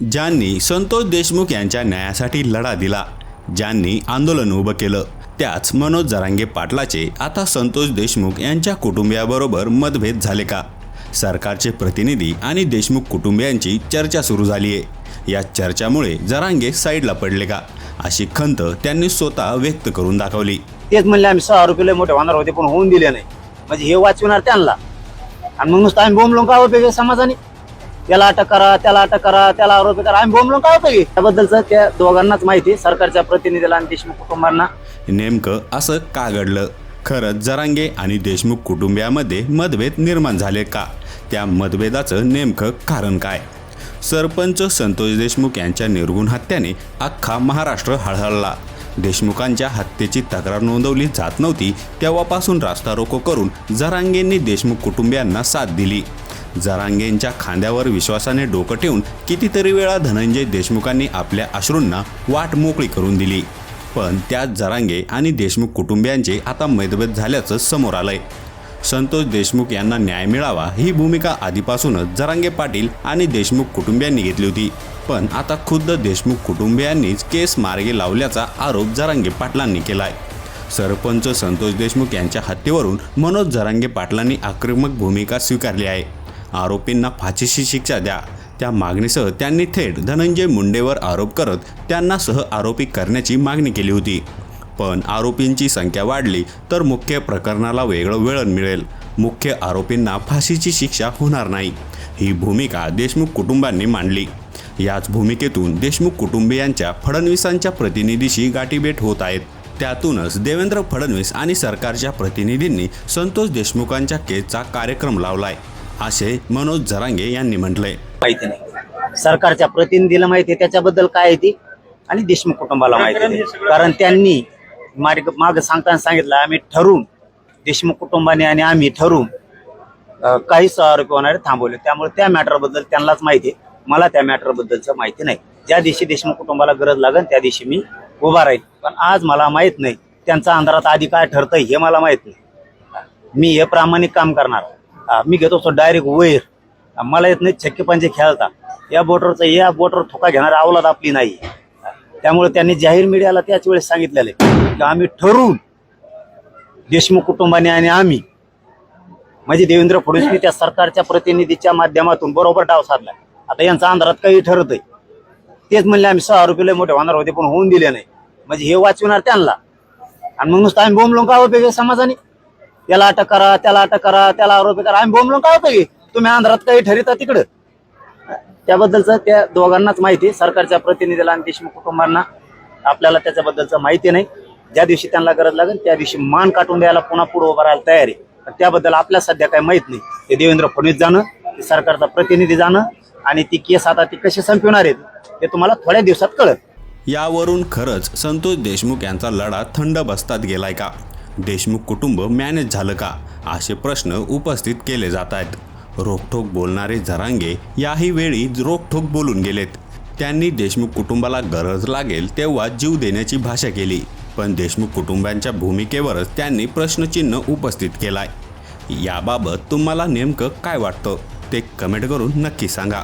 ज्यांनी संतोष देशमुख यांच्या न्यायासाठी लढा दिला ज्यांनी आंदोलन उभं केलं त्याच मनोज जरांगे पाटलाचे आता संतोष देशमुख यांच्या कुटुंबियाबरोबर मतभेद झाले का? सरकारचे प्रतिनिधी आणि देशमुख कुटुंबियांची चर्चा सुरू झाली आहे या चर्चामुळे जरांगे साईडला पडले का? अशी खंत त्यांनी स्वतः व्यक्त करून दाखवली. तेच म्हणले आम्ही सहा रुपये मोठे होणार होते पण होऊन दिले नाही. म्हणजे हे वाचविणार त्यांना. आणि मग नुसतं आम्ही बोंबलो का समाजाने? त्याला अटक करा त्याला अटक करा त्याला आरोपी करा. आम्ही बोंबलो का होतं त्याबद्दलचं त्या दोघांनाच माहिती आहे, सरकारच्या प्रतिनिधीला आणि देशमुख कुटुंबांना. नेमकं असं का घडलं? खरंच जरांगे आणि देशमुख कुटुंबियामध्ये मतभेद निर्माण झाले का? त्या मतभेदाचं नेमकं कारण काय? सरपंच संतोष देशमुख यांच्या निर्गुण हत्याने अख्खा महाराष्ट्र हळहळला. देशमुखांच्या हत्येची तक्रार नोंदवली जात नव्हती तेव्हापासून रास्ता रोको करून जरांगेंनी देशमुख कुटुंबियांना साथ दिली. जरांगेंच्या खांद्यावर विश्वासाने डोकं ठेवून कितीतरी वेळा धनंजय देशमुखांनी आपल्या अश्रूंना वाट मोकळी करून दिली. पण त्यात जरांगे आणि देशमुख कुटुंबियांचे आता मतभेद झाल्याचं समोर आलंय. संतोष देशमुख यांना न्याय मिळावा ही भूमिका आधीपासूनच जरांगे पाटील आणि देशमुख कुटुंबियांनी घेतली होती. पण आता खुद्द देशमुख कुटुंबियांनीच केस मार्गे लावल्याचा आरोप जरांगे पाटलांनी केलाय. सरपंच संतोष देशमुख यांच्या हत्येवरून मनोज जरांगे पाटलांनी आक्रमक भूमिका स्वीकारली आहे. आरोपींना फाशीची शिक्षा द्या. त्या मागणीसह त्यांनी थेट धनंजय मुंडेवर आरोप करत त्यांना सह आरोपी करण्याची मागणी केली होती. पण आरोपींची संख्या वाढली तर मुख्य प्रकरणाला वेगळं वळण मिळेल. मुख्य आरोपींना फाशीची शिक्षा होणार नाही. ही भूमिका देशमुख कुटुंबांनी मांडली. याच भूमिकेतून देशमुख कुटुंबियांच्या फडणवीसांच्या प्रतिनिधीशी गाठीभेट होत आहेत. त्यातूनच देवेंद्र फडणवीस आणि सरकारच्या प्रतिनिधींनी संतोष देशमुखांच्या केसचा कार्यक्रम लावलाय. असे मनोज जरांगे यांनी म्हटलंय माहिती नाही. सरकारच्या प्रतिनिधीला माहिती आहे त्याच्याबद्दल काय आहे ती? आणि देशमुख कुटुंबाला माहिती नाही कारण त्यांनी मार्ग माग सांगताना सांगितलं आम्ही ठरवून देशमुख कुटुंबाने आणि आम्ही ठरवून अं, काही आरोपी होणारे थांबवले. त्यामुळे त्या मॅटरबद्दल त्यांनाच माहिती आहे. मला त्या मॅटरबद्दलचं माहिती नाही. ज्या दिवशी देशमुख कुटुंबाला गरज लागेल त्या दिवशी मी उभा राहील पण आज मला माहीत नाही त्यांचा अंधारात आधी काय ठरतंय हे मला माहीत नाही. मी हे प्रामाणिक काम करणार. मी घेतो तो डायरेक्ट वैर मला येत नाही छक्के पंचे खेळता. या बोटरचा या बोटर थोका घेणार अवलाद आपली नाही. त्यामुळे त्यांनी जाहीर मीडियाला त्याच वेळेस सांगितलेले की आम्ही ठरवून देशमुख कुटुंबाने आणि आम्ही म्हणजे देवेंद्र फडणवीस त्या सरकारच्या प्रतिनिधीच्या माध्यमातून बरोबर डाव साधला. आता यांचा अंधारात काही ठरत आहे. तेच म्हणले आम्ही सहा रुपये मोठे होणार होते पण होऊन दिले नाही. म्हणजे हे वाचविणार त्यांना. आणि मग नुसतं आम्ही बोंबलो का उपयोग समाजाने? याला अटक करा त्याला अटक करा त्याला आरोपी करा. आम्ही बोंबलो काय होतं तुम्ही अंधारात काही ठरिता तिकडं? त्याबद्दलचं त्या दोघांनाच माहिती. आहे, सरकारच्या प्रतिनिधीला आणि देशमुख कुटुंबांना आपल्याला त्याच्याबद्दलचं माहिती नाही. ज्या दिवशी त्यांना गरज लागेल त्या दिवशी मान काटून द्यायला पुन्हा पुढे उभं राहायला तयार आहे. त्याबद्दल आपल्या सध्या काही माहीत नाही. ते देवेंद्र फडणवीस जाणं ते सरकारचा प्रतिनिधी जाणं आणि ती केस आता ती कशी संपवणार आहेत ते तुम्हाला थोड्या दिवसात कळत यावरून खरंच संतोष देशमुख यांचा लढा थंड बसतात गेलाय का? देशमुख कुटुंब मॅनेज झालं का? असे प्रश्न उपस्थित केले जात आहेत रोखठोक बोलणारे झरांगे याही वेळी रोखठोक बोलून गेलेत. त्यांनी देशमुख कुटुंबाला गरज लागेल तेव्हा जीव देण्याची भाषा केली. पण देशमुख कुटुंबांच्या भूमिकेवरच त्यांनी प्रश्नचिन्ह उपस्थित केलाय. याबाबत तुम्हाला नेमकं काय वाटतं? ते कमेंट करून नक्की सांगा.